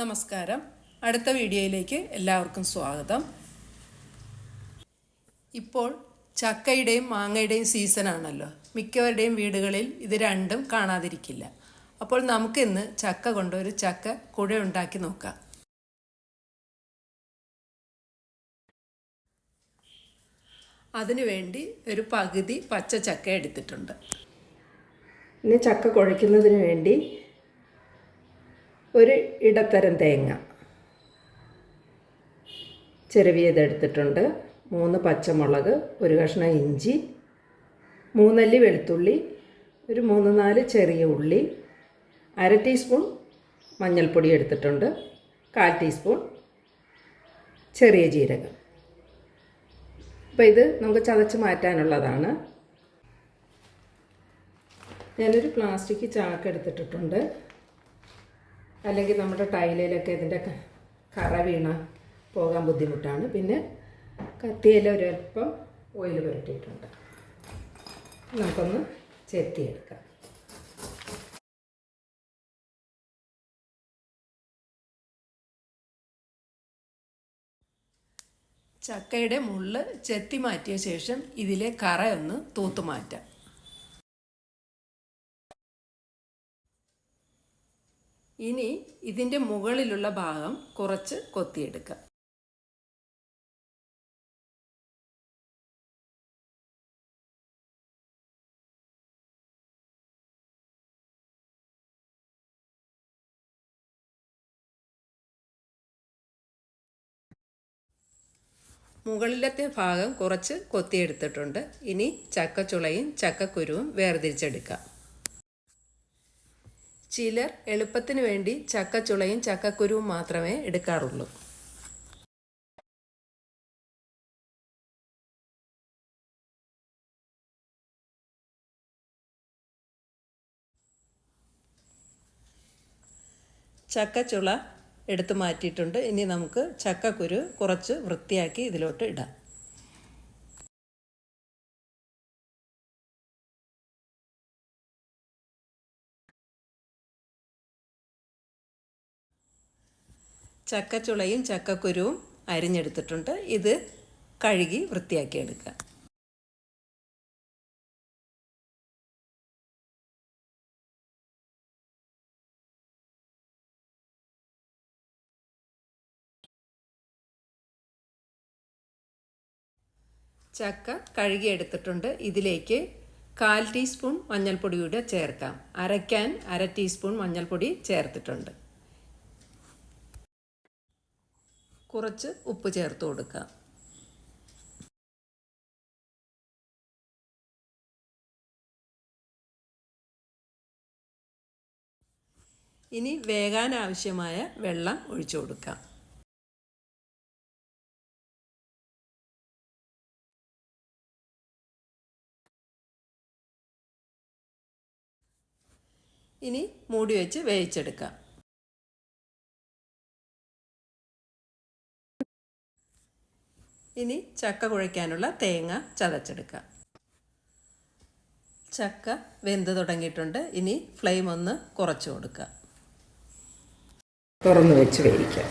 നമസ്കാരം. അടുത്ത വീഡിയോയിലേക്ക് എല്ലാവർക്കും സ്വാഗതം. ഇപ്പോൾ ചക്കയുടെയും മാങ്ങയുടെയും സീസണാണല്ലോ മിക്കവരുടെയും വീടുകളിൽ ഇത് രണ്ടും കാണാതിരിക്കില്ല. അപ്പോൾ നമുക്കിന്ന് ചക്ക കൊണ്ട് ഒരു ചക്ക കുഴ ഉണ്ടാക്കി നോക്കാം. അതിനുവേണ്ടി ഒരു പകുതി പച്ച ചക്ക എടുത്തിട്ടുണ്ട്. ഇനി ചക്ക കുഴയ്ക്കുന്നതിന് വേണ്ടി ഒരു ഇടത്തരം തേങ്ങ. ചെറുവിയതെടുത്തിട്ടുണ്ട് മൂന്ന് പച്ചമുളക് ഒരു കഷ്ണം ഇഞ്ചി മൂന്നല്ലി വെളുത്തുള്ളി ഒരു മൂന്ന് നാല് ചെറിയ ഉള്ളി അര ടീസ്പൂൺ മഞ്ഞൾപ്പൊടി എടുത്തിട്ടുണ്ട് കാൽ ടീസ്പൂൺ ചെറിയ ജീരകം. അപ്പോൾ ഇത് നമുക്ക് ചതച്ച് മാറ്റാനുള്ളതാണ്. ഞാനൊരു പ്ലാസ്റ്റിക് ചാക്ക് എടുത്തിട്ടിട്ടുണ്ട്. അല്ലെങ്കിൽ നമ്മുടെ ടൈലയിലൊക്കെ ഇതിന്റെ കറ വീണ പോകാൻ ബുദ്ധിമുട്ടാണ്. പിന്നെ കത്തിയിൽ ഒരല്പം ഓയിൽ പുരട്ടിയിട്ടുണ്ട്. നമുക്കൊന്ന് ചെത്തിയെടുക്കാം. ചക്കയുടെ മുള്ള് ചെത്തി മാറ്റിയ ശേഷം ഇതിലെ കറ ഒന്ന് തൂത്തു മാറ്റാം ഇനി ഇതിന്റെ മുകളിലുള്ള ഭാഗം കുറച്ച് കൊത്തിയെടുക്കുക. മുകളിലത്തെ ഭാഗം കുറച്ച് കൊത്തിയെടുത്തിട്ടുണ്ട്. ഇനി ചക്കച്ചുളയും ചക്കക്കുരുവും വേർതിരിച്ചെടുക്കാം ചിലർ എളുപ്പത്തിന് വേണ്ടി ചക്കച്ചുളയും ചക്കക്കുരുവും മാത്രമേ എടുക്കാറുള്ളൂ. ചക്കച്ചുള എടുത്തു മാറ്റിയിട്ടുണ്ട്. ഇനി നമുക്ക് ചക്കക്കുരു കുറച്ച് വൃത്തിയാക്കി ഇതിലോട്ട് ഇടാം. ചക്കച്ചുളയും ചക്കക്കുരുവും അരിഞ്ഞെടുത്തിട്ടുണ്ട്. ഇത് കഴുകി വൃത്തിയാക്കി എടുക്കുക ചക്ക കഴുകിയെടുത്തിട്ടുണ്ട്. ഇതിലേക്ക് കാൽ ടീസ്പൂൺ മഞ്ഞൾപ്പൊടി കൂടെ ചേർക്കാം. അരയ്ക്കാൻ അര ടീസ്പൂൺ മഞ്ഞൾപ്പൊടി ചേർത്തിട്ടുണ്ട്. കുറച്ച് ഉപ്പ് ചേർത്ത് കൊടുക്കുക. ഇനി വേകാൻ ആവശ്യമായ വെള്ളം ഒഴിച്ചു കൊടുക്കാം ഇനി മൂടി വെച്ച് വേവിച്ചെടുക്കാം. ഇനി ചക്ക കുഴയ്ക്കാനുള്ള തേങ്ങ ചതച്ചെടുക്കാം ചക്ക വെന്ത് തുടങ്ങിയിട്ടുണ്ട്. ഇനി ഫ്ലെയിം ഒന്ന് കുറച്ച് കൊടുക്കുക. തുറന്ന് വെച്ച് വേവിക്കാം.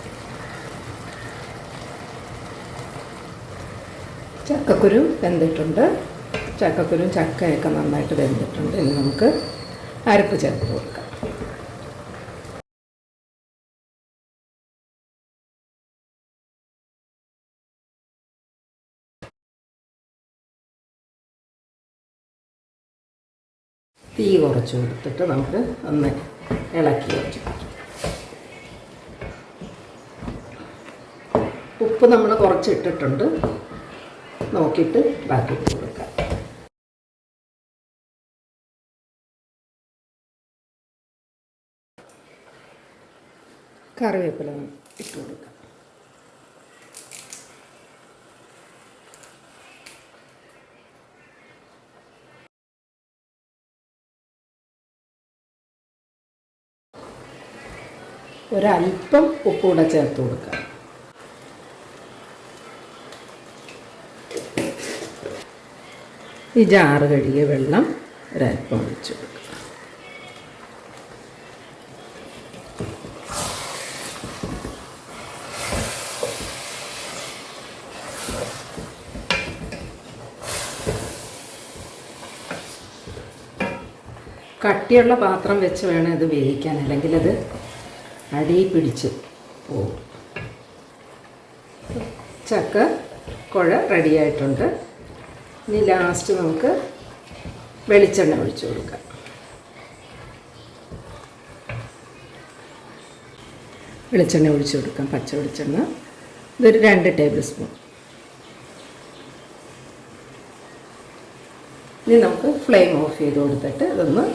ചക്കക്കുരു വെന്തിട്ടുണ്ട്. ചക്കക്കുരും ചക്കയൊക്കെ നന്നായിട്ട് വെന്തിട്ടുണ്ട്. ഇനി നമുക്ക് അരപ്പ് ചേർത്ത് കൊടുക്കാം. തീ കുറച്ച് കൊടുത്തിട്ട് നമുക്ക് ഒന്ന് ഇളക്കി വെച്ചു. ഉപ്പ് നമ്മൾ കുറച്ച് ഇട്ടിട്ടുണ്ട്. നോക്കിയിട്ട് ബാക്കി ഇട്ട് കൊടുക്കാം. കറിവേപ്പില ഇട്ട് കൊടുക്കാം. ഒരല്പം ഉപ്പുകൂടെ ചേർത്ത് കൊടുക്കുക. ഈ ജാറ് കഴുകിയ വെള്ളം ഒരല്പം ഒഴിച്ചു കൊടുക്കുക. കട്ടിയുള്ള പാത്രം വെച്ച് വേണം ഇത് വേവിക്കാൻ അല്ലെങ്കിൽ അത് അടി പിടിച്ച് പോകും ചക്ക കുഴ റെഡിയായിട്ടുണ്ട് ഇനി ലാസ്റ്റ് നമുക്ക് വെളിച്ചെണ്ണ ഒഴിച്ചു കൊടുക്കാം. വെളിച്ചെണ്ണ ഒഴിച്ചു കൊടുക്കാം പച്ച വെളിച്ചെണ്ണ. ഇതൊരു രണ്ട് ടേബിൾ സ്പൂൺ ഇനി നമുക്ക് ഫ്ലെയിം ഓഫ് ചെയ്ത് കൊടുത്തിട്ട് ഇതൊന്ന്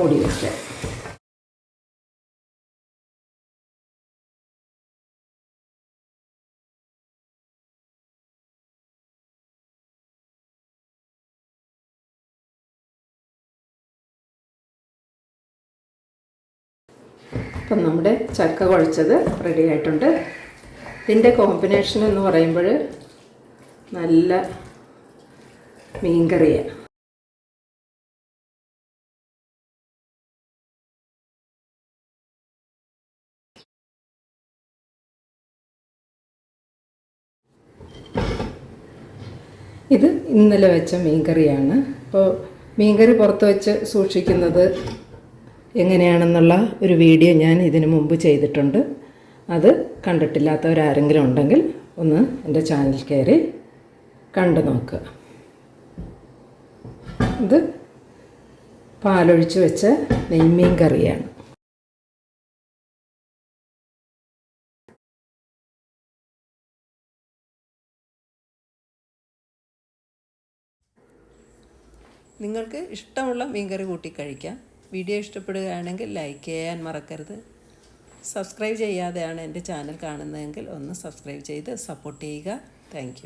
ഓടി വയ്ക്കാം അപ്പം നമ്മുടെ ചക്ക കുഴച്ചത് റെഡി ആയിട്ടുണ്ട്. ഇതിന്റെ കോമ്പിനേഷൻ എന്ന് പറയുമ്പോൾ നല്ല മീൻകറിയാണ് ഇത് ഇന്നലെ വെച്ച മീൻകറിയാണ്. അപ്പോൾ മീൻകറി പുറത്ത് വെച്ച് സൂക്ഷിക്കുന്നത് എങ്ങനെയാണെന്നുള്ള ഒരു വീഡിയോ ഞാൻ ഇതിനു മുമ്പ് ചെയ്തിട്ടുണ്ട്. അത് കണ്ടിട്ടില്ലാത്തവരാരെങ്കിലും ഉണ്ടെങ്കിൽ ഒന്ന് എന്റെ ചാനൽ കയറി കണ്ടു നോക്കുക. ഇത് പാലൊഴിച്ച് വെച്ച നെയ്മീൻ കറിയാണ്. നിങ്ങൾക്ക് ഇഷ്ടമുള്ള മീൻകറി കൂട്ടി കഴിക്കാം. വീഡിയോ ഇഷ്ടപ്പെടുകയാണെങ്കിൽ ലൈക്ക് ചെയ്യാൻ മറക്കരുത്. സബ്സ്ക്രൈബ് ചെയ്യാതെയാണ് എന്റെ ചാനൽ കാണുന്നതെങ്കിൽ ഒന്ന് സബ്സ്ക്രൈബ് ചെയ്ത് സപ്പോർട്ട് ചെയ്യുക. താങ്ക്